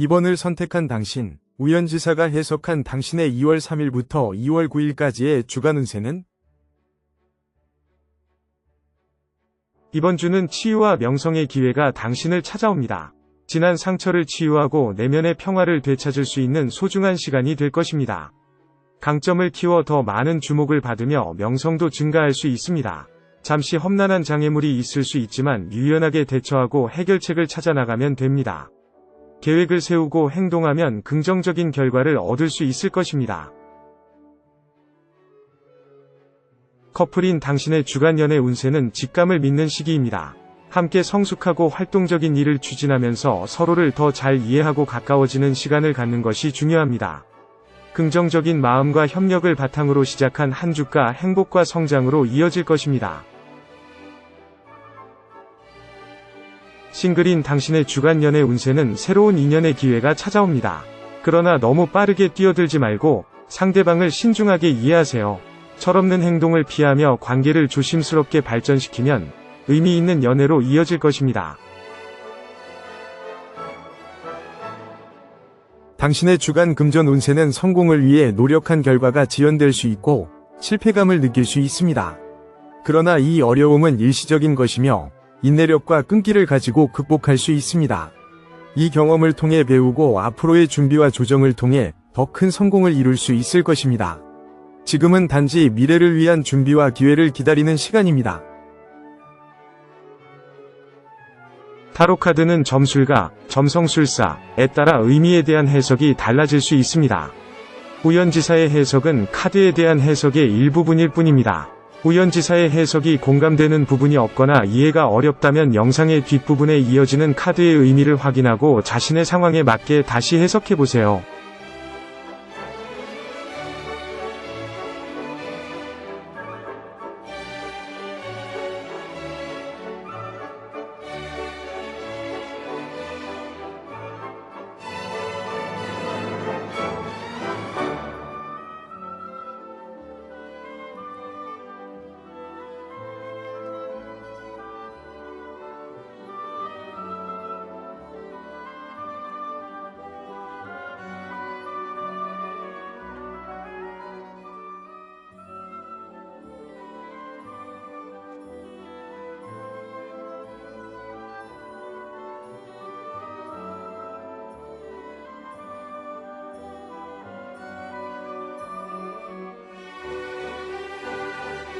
이번을 선택한 당신, 우연지사가 해석한 당신의 2월 3일부터 2월 9일까지의 주간 운세는 이번 주는 치유와 명성의 기회가 당신을 찾아옵니다. 지난 상처를 치유하고 내면의 평화를 되찾을 수 있는 소중한 시간이 될 것입니다. 강점을 키워 더 많은 주목을 받으며 명성도 증가할 수 있습니다. 잠시 험난한 장애물이 있을 수 있지만 유연하게 대처하고 해결책을 찾아 나가면 됩니다. 계획을 세우고 행동하면 긍정적인 결과를 얻을 수 있을 것입니다. 커플인 당신의 주간 연애 운세는 직감을 믿는 시기입니다. 함께 성숙하고 활동적인 일을 추진하면서 서로를 더 잘 이해하고 가까워지는 시간을 갖는 것이 중요합니다. 긍정적인 마음과 협력을 바탕으로 시작한 한 주가 행복과 성장으로 이어질 것입니다. 싱글인 당신의 주간 연애 운세는 새로운 인연의 기회가 찾아옵니다. 그러나 너무 빠르게 뛰어들지 말고 상대방을 신중하게 이해하세요. 철없는 행동을 피하며 관계를 조심스럽게 발전시키면 의미 있는 연애로 이어질 것입니다. 당신의 주간 금전 운세는 성공을 위해 노력한 결과가 지연될 수 있고 실패감을 느낄 수 있습니다. 그러나 이 어려움은 일시적인 것이며 인내력과 끈기를 가지고 극복할 수 있습니다. 이 경험을 통해 배우고 앞으로의 준비와 조정을 통해 더 큰 성공을 이룰 수 있을 것입니다. 지금은 단지 미래를 위한 준비와 기회를 기다리는 시간입니다. 타로카드는 점술가, 점성술사에 따라 의미에 대한 해석이 달라질 수 있습니다. 우연지사의 해석은 카드에 대한 해석의 일부분일 뿐입니다. 우연지사의 해석이 공감되는 부분이 없거나 이해가 어렵다면 영상의 뒷부분에 이어지는 카드의 의미를 확인하고 자신의 상황에 맞게 다시 해석해보세요.